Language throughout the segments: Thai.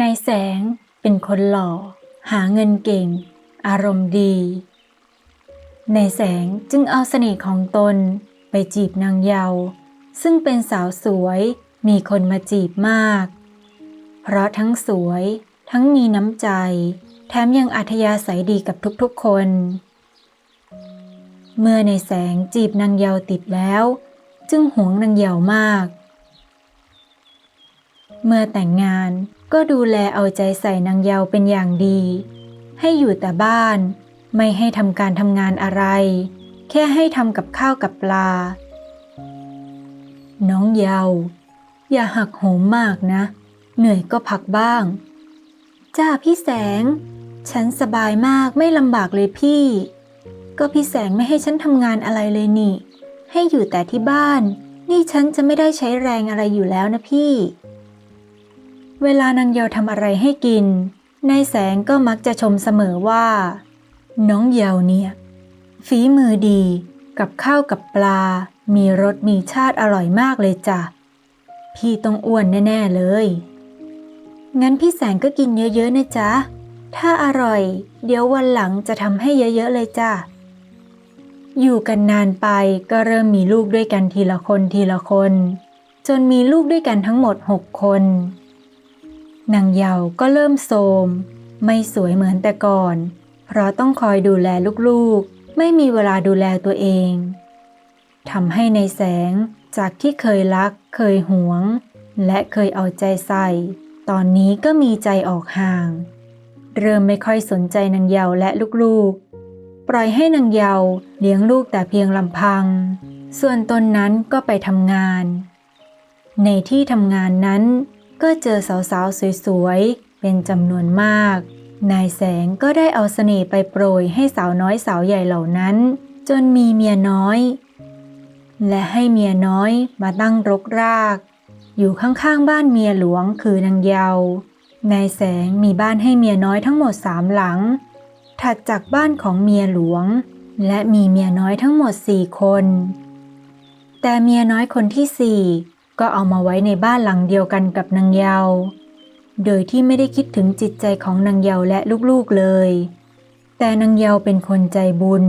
นายแสงเป็นคนหล่อ หาเงินเก่ง อารมณ์ดีนายแสงจึงเอาเสน่ห์ของตนไปจีบนางเยาว์ซึ่งเป็นสาวสวยมีคนมาจีบมาก เพราะทั้งสวยทั้งมีน้ำใจ แถมยังอัธยาศัยดีกับทุกๆคน เมื่อในแสงจีบนางเยาว์ติดแล้ว จึงหวงนางเยาว์มาก เมื่อแต่งงาน ก็ดูแลเอาใจใส่นางเยาวเป็นอย่างดี ให้อยู่แต่บ้าน ไม่ให้ทำการทำงานอะไร แค่ให้ทำกับข้าวกับปลา น้องเยาวอย่าหักโหมมากนะ เหนื่อยก็พักบ้าง จ้าพี่แสง ฉันสบายมากไม่ลำบากเลยพี่ ก็พี่แสงไม่ให้ฉันทำงานอะไรเลยนี่ ให้อยู่แต่ที่บ้าน นี่ฉันจะไม่ได้ใช้แรงอะไรอยู่แล้วนะพี่ เวลานางเยาทำอะไรให้กิน นายแสงก็มักจะชมเสมอว่า น้องเยาเนี่ย ฝีมือดี กับข้าวกับปลา มีรสมีชาติอร่อยมากเลยจ้ะ พี่ต้องอ้วนแน่ ๆ เลย งั้นพี่แสงก็กินเยอะ ๆ นะจ๊ะ ถ้าอร่อย เดี๋ยววันหลังจะทำให้เยอะ ๆ เลยจ้ะ อยู่กันนานไปก็เริ่มมีลูกด้วยกันทีละคนทีละคน จนมีลูกด้วยกันทั้งหมดหกคน นางเยาว์ก็เริ่มโทรมไม่สวยเหมือนแต่ก่อน เพราะต้องคอยดูแลลูกๆ ไม่มีเวลาดูแลตัวเองทำให้ในแสงจากที่เคยรัก เคยหวง และเคยเอาใจใส่ ตอนนี้ก็มีใจออกห่าง เริ่มไม่ค่อยสนใจนางเยาว์และลูกๆ ปล่อยให้นางเยาว์เลี้ยงลูกแต่เพียงลำพัง ส่วนตนนั้นก็ไปทำงาน ในที่ทำงานนั้น ก็เจอสาวๆ สวยๆ เป็นจำนวนมาก นายแสงก็ได้เอาเสน่ห์ไปโปรยให้สาวน้อยสาวใหญ่เหล่านั้น จนมีเมียน้อย และให้เมียน้อยมาตั้งรกราก อยู่ข้างๆ บ้านเมียหลวงคือนางเยาว์นายแสงมีบ้านให้เมียน้อยทั้งหมดสามหลัง ถัดจากบ้านของเมียหลวง และมีเมียน้อยทั้งหมดสี่คน แต่เมียน้อยคนที่สี่ ก็เอามาไว้ในบ้านหลังเดียวกันกับนางเยา โดยที่ไม่ได้คิดถึงจิตใจของนางเยาและลูกๆเลย แต่นางเยาเป็นคนใจบุญ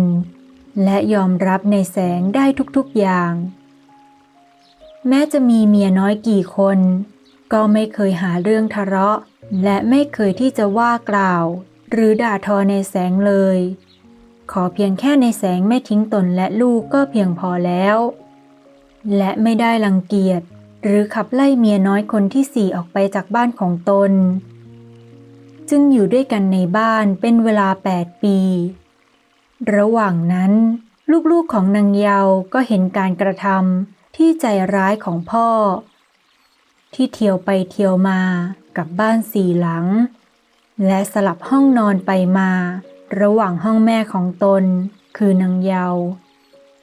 และยอมรับในแสงได้ทุกๆอย่าง แม้จะมีเมียน้อยกี่คน ก็ไม่เคยหาเรื่องทะเลาะ และไม่เคยที่จะว่ากล่าว หรือด่าทอในแสงเลย ขอเพียงแค่ในแสงไม่ทิ้งตนและลูกก็เพียงพอแล้ว และไม่ได้รังเกียจ หรือขับไล่เมียน้อยคนที่สี่ออกไปจากบ้านของตน จึงอยู่ด้วยกันในบ้านเป็นเวลา 8 ปี ระหว่างนั้น ลูกๆของนางเยาวก็เห็นการกระทำที่ใจร้ายของพ่อ ที่เที่ยวไปเที่ยวมากับบ้านสี่หลัง และสลับห้องนอนไปมา ระหว่างห้องแม่ของตน คือนางเยาว์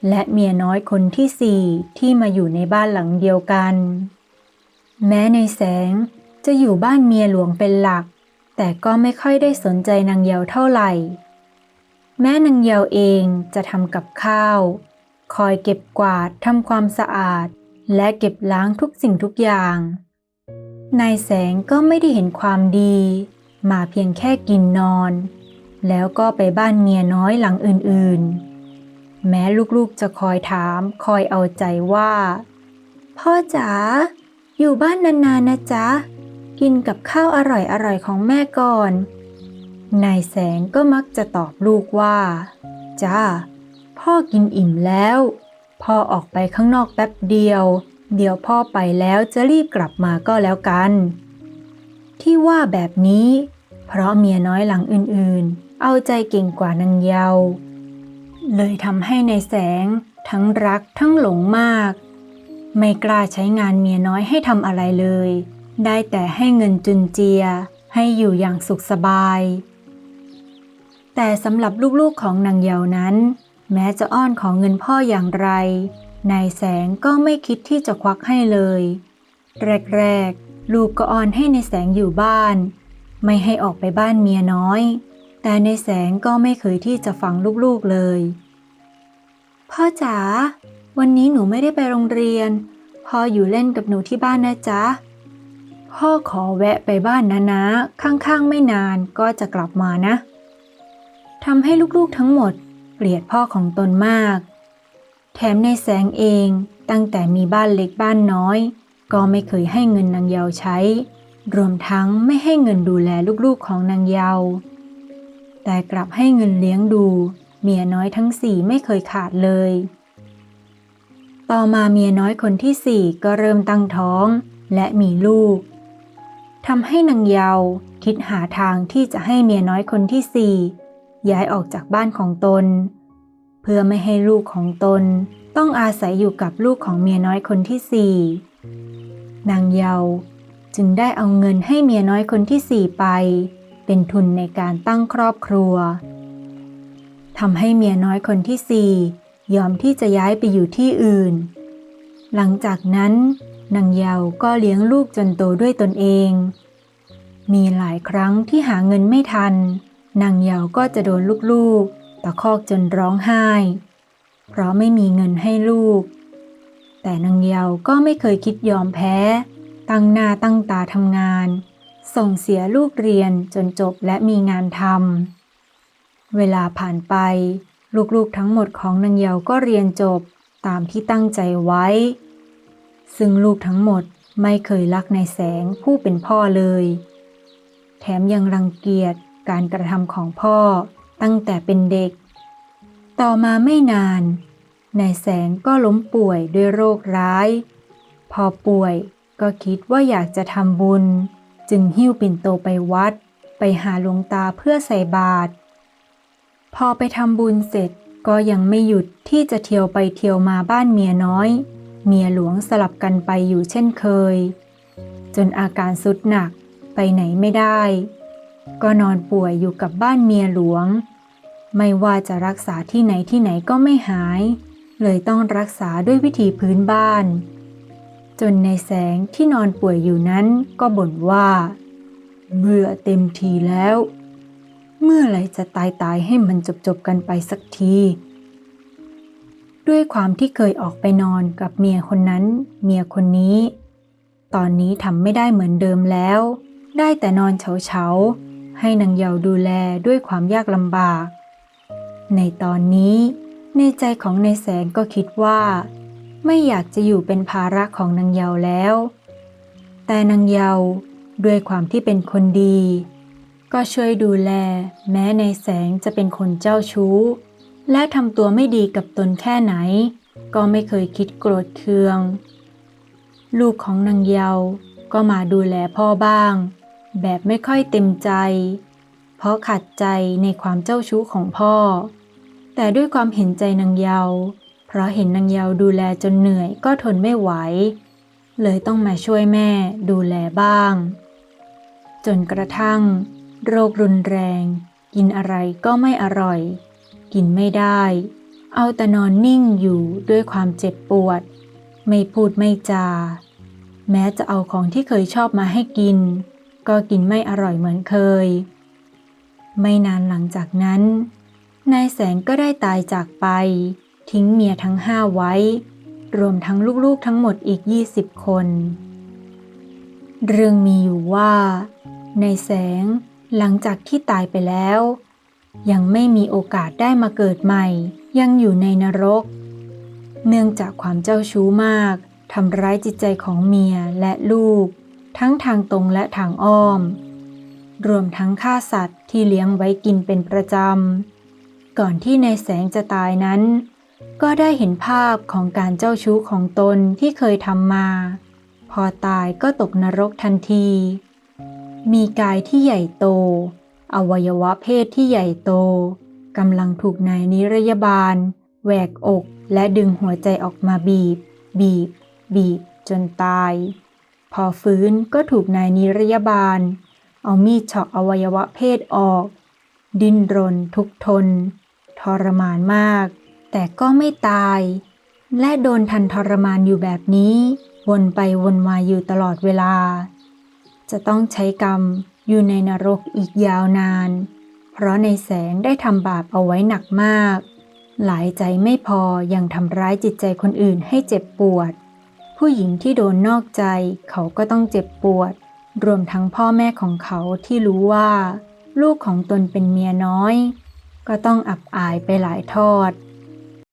และเมียน้อยคนที่สี่ที่มาอยู่ในบ้านหลังเดียวกัน แม้ในแสงจะอยู่บ้านเมียหลวงเป็นหลัก แต่ก็ไม่ค่อยได้สนใจนางเยาว์เท่าไหร่ แม่นางเยาว์เองจะทำกับข้าว คอยเก็บกวาดทำความสะอาด และเก็บล้างทุกสิ่งทุกอย่าง นายแสงก็ไม่ได้เห็นความดี มาเพียงแค่กินนอน แล้วก็ไปบ้านเมียน้อยหลังอื่นๆ แม้ลูกๆจะคอยถาม คอยเอาใจว่า พ่อจ๋าอยู่บ้านนานๆนะจ๊ะ กินกับข้าวอร่อยๆของแม่ก่อน นายแสงก็มักจะตอบลูกว่าจ้าพ่อกินอิ่มแล้ว พ่อออกไปข้างนอกแป๊บเดียว เดี๋ยวพ่อไปแล้วจะรีบกลับมาก็แล้วกัน ที่ว่าแบบนี้ เพราะเมียน้อยหลังอื่นๆ เอาใจเก่งกว่านางเยาว เลยทำให้ในายแสงทั้งรักทั้งหลงมาก ไม่กล้าใช้งานเมียน้อยให้ทำอะไรเลย ได้แต่ให้เงินจุนเจียให้อยู่อย่างสุขสบาย แต่สำหรับลูกๆของนางเยานั้น แม้จะอ้อนของเงินพ่ออย่างไร นายแสงก็ไม่คิดที่จะควักให้เลย แรกๆ ลูกก็อ้อนให้ในายแสงอยู่บ้าน ไม่ให้ออกไปบ้านเมียน้อย แต่ในแสงก็ไม่เคยที่จะฟังลูกๆเลย พ่อจ๋า วันนี้หนูไม่ได้ไปโรงเรียน พ่ออยู่เล่นกับหนูที่บ้านนะจ๊ะพพ่อขอแวะไปบ้านนะนะข้างๆไม่นานก็จะกลับมานะทำให้ลูกๆทั้งหมดเกลียดพ่อของตนมาก แถมในแสงเองตั้งแต่มีบ้านเล็กบ้านน้อย ก็ไม่เคยให้เงินนางเยาใช้ รวมทั้งไม่ให้เงินดูแลลูกๆของนางเยา แต่กลับให้เงินเลี้ยงดู เมียน้อยทั้งสี่ไม่เคยขาดเลย ต่อมาเมียน้อยคนที่สี่ก็เริ่มตั้งท้องและมีลูกทำให้นางเยาคิดหาทางที่จะให้เมียน้อยคนที่สี่ย้ายออกจากบ้านของตน เพื่อไม่ให้ลูกของตนต้องอาศัยอยู่กับลูกของเมียน้อยคนที่สี่นางเยาจึงได้เอาเงินให้เมียน้อยคนที่สี่ไป เป็นทุนในการตั้งครอบครัวทำให้เมียน้อยคนที่สี่ยอมที่จะย้ายไปอยู่ที่อื่น หลังจากนั้นนางเยาก็เลี้ยงลูกจนโตด้วยตนเอง มีหลายครั้งที่หาเงินไม่ทัน นางเยาก็จะโดนลูกๆตะคอกจนร้องไห้ เพราะไม่มีเงินให้ลูก แต่นางเยาก็ไม่เคยคิดยอมแพ้ ตั้งหน้าตั้งตาทำงาน ส่งเสียลูกเรียนจนจบและมีงานทำ เวลาผ่านไป ลูกๆทั้งหมดของนางเยาก็เรียนจบตามที่ตั้งใจไว้ ซึ่งลูกทั้งหมดไม่เคยรักในแสงผู้เป็นพ่อเลย แถมยังรังเกียจการกระทำของพ่อตั้งแต่เป็นเด็ก ต่อมาไม่นานนายแสงก็ล้มป่วยด้วยโรคร้าย พอป่วยก็คิดว่าอยากจะทำบุญ จึงหิ้วปิ่นโตไปวัด ไปหาหลวงตาเพื่อใส่บาตรพอไปทำบุญเสร็จก็ยังไม่หยุดที่จะเที่ยวไปเที่ยวมาบ้านเมียน้อย เมียหลวงสลับกันไปอยู่เช่นเคย จนอาการสุดหนักไปไหนไม่ได้ ก็นอนป่วยอยู่กับบ้านเมียหลวง ไม่ว่าจะรักษาที่ไหนที่ไหนก็ไม่หาย เลยต้องรักษาด้วยวิธีพื้นบ้าน จนในแสงที่นอนป่วยอยู่นั้นก็บ่นว่า เบื่อเต็มทีแล้ว เมื่อไรจะตายตายให้มันจบจบกันไปสักที ด้วยความที่เคยออกไปนอนกับเมียคนนั้น เมียคนนี้ ตอนนี้ทำไม่ได้เหมือนเดิมแล้ว ได้แต่นอนเฉาๆให้นางเยาดูแลด้วยความยากลำบาก ในตอนนี้ในใจของในแสงก็คิดว่า ไม่อยากจะอยู่เป็นภาระของนางเยาแล้ว แต่นางเยาด้วยความที่เป็นคนดี ก็ช่วยดูแล แม้ในแสงจะเป็นคนเจ้าชู้ และทำตัวไม่ดีกับตนแค่ไหน ก็ไม่เคยคิดโกรธเคือง ลูกของนางเยาก็มาดูแลพ่อบ้าง แบบไม่ค่อยเต็มใจ เพราะขัดใจในความเจ้าชู้ของพ่อ แต่ด้วยความเห็นใจนางเยา เพราะเห็นนางเยาดูแลจนเหนื่อยก็ทนไม่ไหว เลยต้องมาช่วยแม่ดูแลบ้าง จนกระทั่ง โรครุนแรง กินอะไรก็ไม่อร่อย กินไม่ได้ เอาแต่นอนนิ่งอยู่ด้วยความเจ็บปวด ไม่พูดไม่จา แม้จะเอาของที่เคยชอบมาให้กิน ก็กินไม่อร่อยเหมือนเคย ไม่นานหลังจากนั้นนายแสงก็ได้ตายจากไป ทิ้งเมียทั้งห้าไว้ รวมทั้งลูกๆทั้งหมดอีก 20 คน เรื่องมีอยู่ว่า ในแสงหลังจากที่ตายไปแล้ว ยังไม่มีโอกาสได้มาเกิดใหม่ ยังอยู่ในนรก เนื่องจากความเจ้าชู้มากทำร้ายจิตใจของเมียและลูก ทั้งทางตรงและทางอ้อม รวมทั้งฆ่าสัตว์ที่เลี้ยงไว้กินเป็นประจำ ก่อนที่ในแสงจะตายนั้น ก็ได้เห็นภาพของการเจ้าชู้ของตนที่เคยทำมา พอตายก็ตกนรกทันที มีกายที่ใหญ่โต อวัยวะเพศที่ใหญ่โตกำลังถูกนายนิรยาบาลแหวกอกและดึงหัวใจออกมาบีบ บีบ บีบ จนตาย พอฟื้นก็ถูกนายนิรยาบาล เอามีดเฉาะอวัยวะเพศออก ดิ้นรนทุกทน ทรมานมาก แต่ก็ไม่ตาย และโดนทันทรมานอยู่แบบนี้ วนไปวนมาอยู่ตลอดเวลา จะต้องใช้กรรมอยู่ในนรกอีกยาวนาน เพราะในแสงได้ทำบาปเอาไว้หนักมาก หลายใจไม่พอยังทำร้ายจิตใจคนอื่นให้เจ็บปวด ผู้หญิงที่โดนนอกใจเขาก็ต้องเจ็บปวด รวมทั้งพ่อแม่ของเขาที่รู้ว่า ลูกของตนเป็นเมียน้อย ก็ต้องอับอายไปหลายทอด